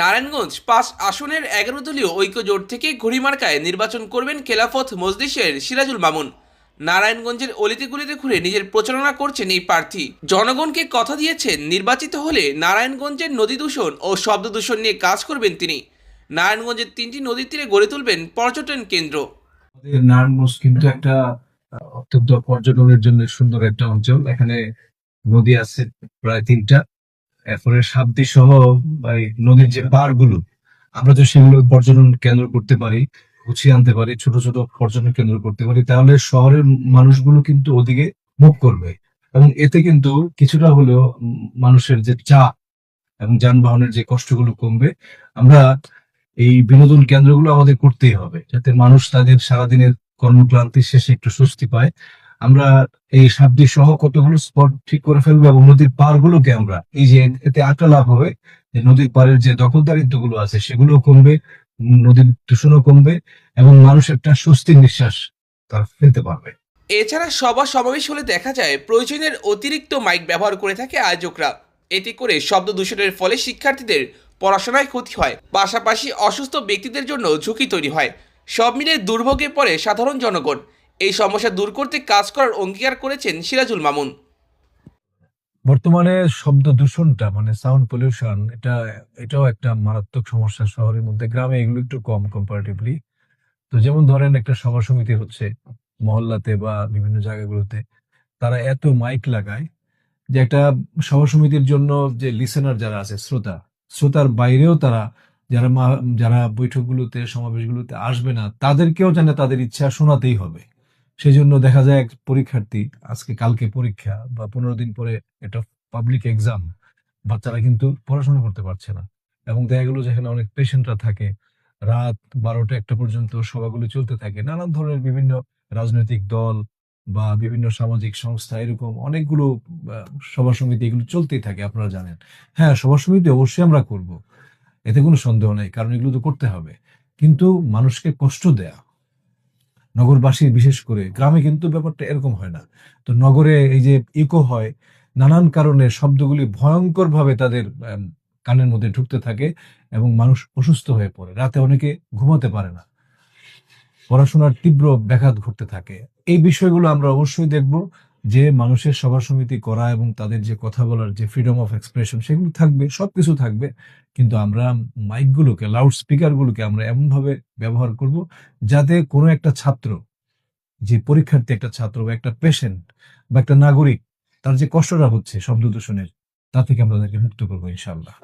নারায়ণগঞ্জ পাঁচ আসনের এগারো দলীয় ঐক্য জোট থেকে ঘুড়িমার্কায় নির্বাচন করবেন খেলাফত মজলিসের সিরাজুল মামুন। নারায়ণগঞ্জের অলিতে গলিতে ঘুরে নিজের প্রচারণা করছেন এই প্রার্থী। জনগণকে কথা দিয়েছেন, নির্বাচিত হলে নারায়ণগঞ্জের নদী দূষণ ও শব্দ দূষণ নিয়ে কাজ করবেন তিনি। নারায়ণগঞ্জের তিনটি নদীর তীরে গড়ে তুলবেন পর্যটন কেন্দ্র। নারায়ণগঞ্জ কিন্তু একটা অত্যন্ত পর্যটনের জন্য সুন্দর একটা অঞ্চল। এখানে নদী আছে প্রায় তিনটা। এরপরে সাবদি সহ নদীর যে পারগুলো আমরা যদি সেগুলো পর্যটন কেন্দ্র করতে পারি, গুছিয়ে আনতে পারি, ছোট ছোট পর্যটন কেন্দ্র করতে পারি, তাহলে শহরের মানুষগুলো কিন্তু ওদিকে মুখ করবে। এবং এতে কিন্তু কিছুটা হলেও মানুষের যে চাপ এবং যানবাহনের যে কষ্টগুলো কমবে, আমরা এই বিনোদন কেন্দ্রগুলো আমাদের করতেই হবে, যাতে মানুষ তাদের সারাদিনের কর্মক্লান্তি শেষে একটু স্বস্তি পায়। আমরা এই সাবদি সহ কতগুলো স্পট ঠিক করে ফেলব এবং নদীর পার গুলোকে আমরা, এই যে এতে আটটা লাভ হবে, যে নদীর পাড়ের যে দখলদারিত্বগুলো আছে সেগুলো কমবে, নদীর দূষণও কমবে এবং মানুষ একটা স্বস্তির নিঃশ্বাস তারা ফেলতে পারবে। এছাড়া সভা সমাবেশ হলে দেখা যায় প্রয়োজনের অতিরিক্ত মাইক ব্যবহার করে থাকে আয়োজকরা। এতে করে শব্দ দূষণের ফলে শিক্ষার্থীদের পড়াশোনায় ক্ষতি হয়, পাশাপাশি অসুস্থ ব্যক্তিদের জন্য ঝুঁকি তৈরি হয়। সব মিলে দুর্ভোগে পড়ে সাধারণ জনগণ। এই সমস্যা দূর করতে কাজ করার অঙ্গীকার করেছেন সিরাজুল মামুন। বর্তমানে শব্দ দূষণটা মানে সাউন্ড পলিউশন এটা, এটাও একটা মারাত্মক সমস্যা শহরের মধ্যে। গ্রামে এগুলো একটু কম কম্পারেটিভলি তো যেমন ধরেন একটা সভা সমিতি হচ্ছে মহল্লাতে বা বিভিন্ন জায়গাগুলোতে, তারা এত মাইক লাগায় যে একটা সভা সমিতির জন্য যে লিসেনার যারা আছে, শ্রোতা, শ্রোতার বাইরেও তারা যারা যারা বৈঠকগুলোতে, সমাবেশগুলোতে আসবে না, তাদেরকেও যেন তাদের ইচ্ছা শোনাতেই হবে। সেই জন্য দেখা যায় এক পরীক্ষার্থী, আজকে কালকে পরীক্ষা বা পনেরো দিন পরে এটা পাবলিক এক্সাম বাচ্চারা কিন্তু পড়াশোনা করতে পারছে না। এবং দেখা গেলো যেখানে অনেক পেশেন্টরা থাকে, রাত বারোটা একটা পর্যন্ত সভাগুলো চলতে থাকে। নানান ধরনের বিভিন্ন রাজনৈতিক দল বা বিভিন্ন সামাজিক সংস্থা, এরকম অনেকগুলো সভা সমিতি এগুলো চলতেই থাকে, আপনারা জানেন। হ্যাঁ সভা সমিতি অবশ্যই আমরা করব, এতে কোনো সন্দেহ নেই, কারণ এগুলো তো করতে হবে। কিন্তু মানুষকে কষ্ট দেয়া নগরবাসী বিশেষ করে, গ্রামে কিন্তু ব্যাপারটা এরকম হয় না। তো নগরে এই যে ইকো হয়, নানান কারণে শব্দগুলি ভয়ঙ্করভাবে তাদের কানের মধ্যে ঢুকতে থাকে এবং মানুষ অসুস্থ হয়ে পড়ে। রাতে অনেকে ঘুমাতে পারে না। পড়াশোনার তীব্র ব্যাঘাত ঘটতে থাকে। এই বিষয়গুলো আমরা অবশ্যই দেখব। যে মানুষের সভা সমিতি করা এবং তাদের যে কথা বলার যে ফ্রিডম অফ এক্সপ্রেশন সেগুলো থাকবে সবকিছু থাকবে কিন্তু আমরা মাইকগুলোকে লাউড স্পিকারগুলোকে আমরা এমনভাবে ব্যবহার করব যাতে কোনো একটা ছাত্র যে পরীক্ষার্থী একটা ছাত্র বা একটা পেশেন্ট বা একটা নাগরিক তার যে কষ্টটা হচ্ছে শব্দ দূষণের তা থেকে আমরা তাদেরকে মুক্ত করব ইনশাল্লাহ